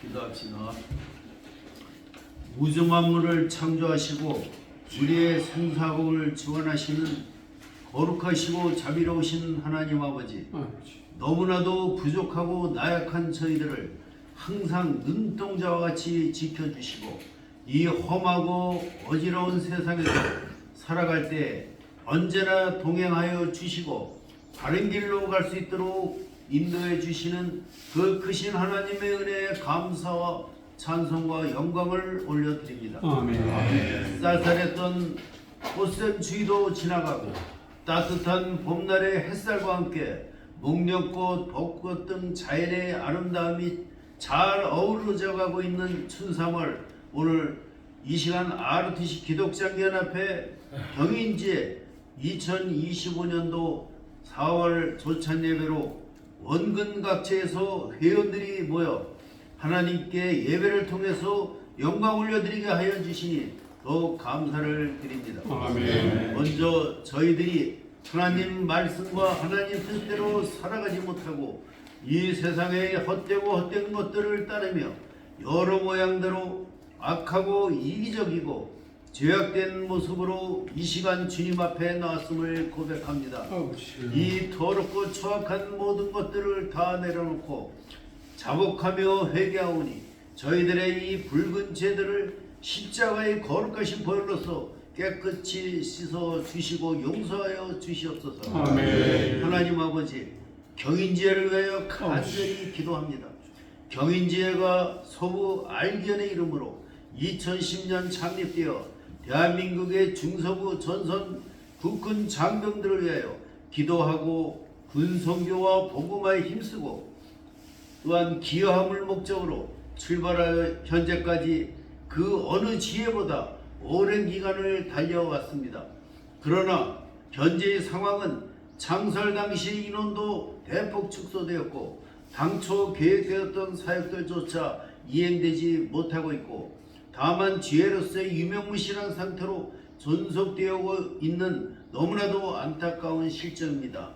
기도합시다. 무증만물을 창조하시고 우리의 생사복을 지원하시는 거룩하시고 자비로우신 하나님 아버지 너무나도 부족하고 나약한 저희들을 항상 눈동자와 같이 지켜주시고 이 험하고 어지러운 세상에서 살아갈 때 언제나 동행하여 주시고 바른 길로 갈 수 있도록 인도해 주시는 그 크신 하나님의 은혜에 감사와 찬송과 영광을 올려드립니다. 아멘. 쌀쌀했던 꽃샘 주위도 지나가고 따뜻한 봄날의 햇살과 함께 목련꽃, 벚꽃 등 자연의 아름다움이 잘 어우러져 가고 있는 춘삼월 오늘 이 시간 RTC 기독장기연합회 경인지에 2025년도 4월 조찬 예배로 원근 각지에서 회원들이 모여 하나님께 예배를 통해서 영광 올려드리게 하여 주시니 더욱 감사를 드립니다. 아멘. 먼저 저희들이 하나님 말씀과 하나님 뜻대로 살아가지 못하고 이 세상의 헛되고 헛된 것들을 따르며 여러 모양대로 악하고 이기적이고 죄악된 모습으로 이 시간 주님 앞에 나왔음을 고백합니다. 이 더럽고 추악한 모든 것들을 다 내려놓고 자복하며 회개하오니 저희들의 이 붉은 죄들을 십자가의 거룩하신 보혈로서 깨끗이 씻어 주시고 용서하여 주시옵소서. 아멘. 하나님 아버지 경인지혜를 위하여 간절히 기도합니다. 경인지혜가 서부 알기연의 이름으로 2010년 창립되어 대한민국의 중서부 전선 국군 장병들을 위하여 기도하고 군성교와 복음화에 힘쓰고 또한 기여함을 목적으로 출발하여 현재까지 그 어느 지혜보다 오랜 기간을 달려왔습니다. 그러나 현재의 상황은 창설 당시 인원도 대폭 축소되었고 당초 계획되었던 사역들조차 이행되지 못하고 있고 다만 지혜로서의 유명무실한 상태로 존속되어 있는 너무나도 안타까운 실정입니다.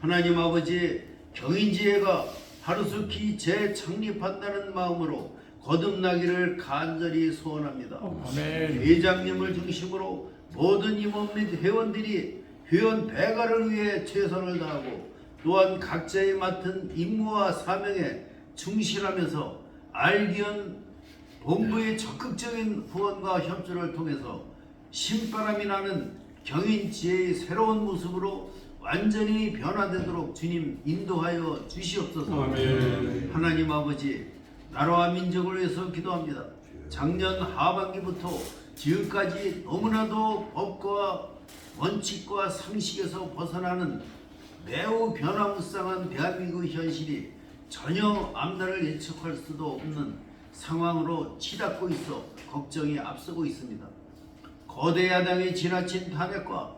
하나님 아버지 경인지혜가 하루속히 재창립한다는 마음으로 거듭나기를 간절히 소원합니다. 아멘. 회장님을 중심으로 모든 임원 및 회원들이 회원 배가를 위해 최선을 다하고 또한 각자의 맡은 임무와 사명에 충실하면서 알기연 본부의 적극적인 후원과 협조를 통해서 신바람이 나는 경인지혜의 새로운 모습으로 완전히 변화되도록 주님 인도하여 주시옵소서. 아멘. 하나님 아버지 나라와 민족을 위해서 기도합니다. 작년 하반기부터 지금까지 너무나도 법과 원칙과 상식에서 벗어나는 매우 변화무쌍한 대한민국 현실이 전혀 앞날을 예측할 수도 없는 상황으로 치닫고 있어 걱정이 앞서고 있습니다. 거대 야당의 지나친 탄핵과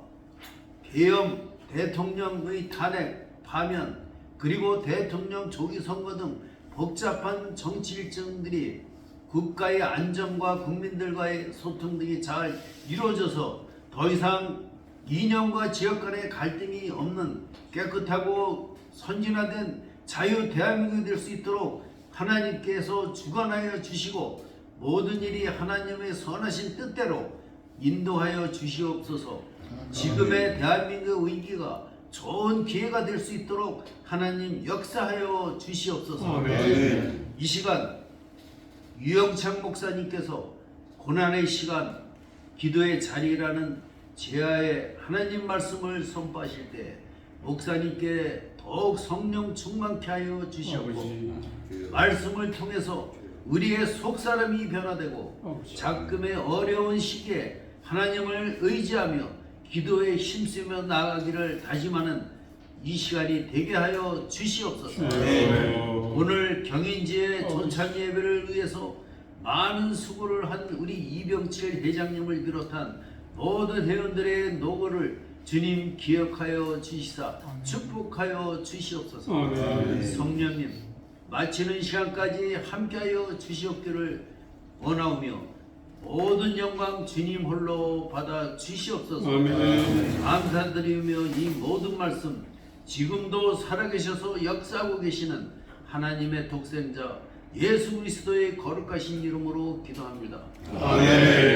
계엄 대통령의 탄핵, 파면, 그리고 대통령 조기 선거 등 복잡한 정치 일정들이 국가의 안정과 국민들과의 소통 등이 잘 이루어져서 더 이상 이념과 지역 간의 갈등이 없는 깨끗하고 선진화된 자유 대한민국이 될 수 있도록 하나님께서 주관하여 주시고 모든 일이 하나님의 선하신 뜻대로 인도하여 주시옵소서. 지금의 대한민국 위기가 좋은 기회가 될 수 있도록 하나님 역사하여 주시옵소서. 아멘. 이 시간 유영창 목사님께서 고난의 시간 기도의 자리라는 제하의 하나님 말씀을 선포하실 때 목사님께 더욱 성령 충만케 하여 주시옵고 말씀을 통해서 우리의 속사람이 변화되고 작금의 어려운 시기에 하나님을 의지하며 기도에 힘쓰며 나아가기를 다짐하는 이 시간이 되게 하여 주시옵소서. 네. 오늘 경인지의 전찬 예배를 위해서 많은 수고를 한 우리 이병칠 회장님을 비롯한 모든 회원들의 노고를 주님 기억하여 주시사 축복하여 주시옵소서. 아멘. 성령님 마치는 시간까지 함께하여 주시옵기를 원하오며 모든 영광 주님 홀로 받아 주시옵소서. 아멘. 감사드리며 이 모든 말씀 지금도 살아계셔서 역사하고 계시는 하나님의 독생자 예수 그리스도의 거룩하신 이름으로 기도합니다. 아멘.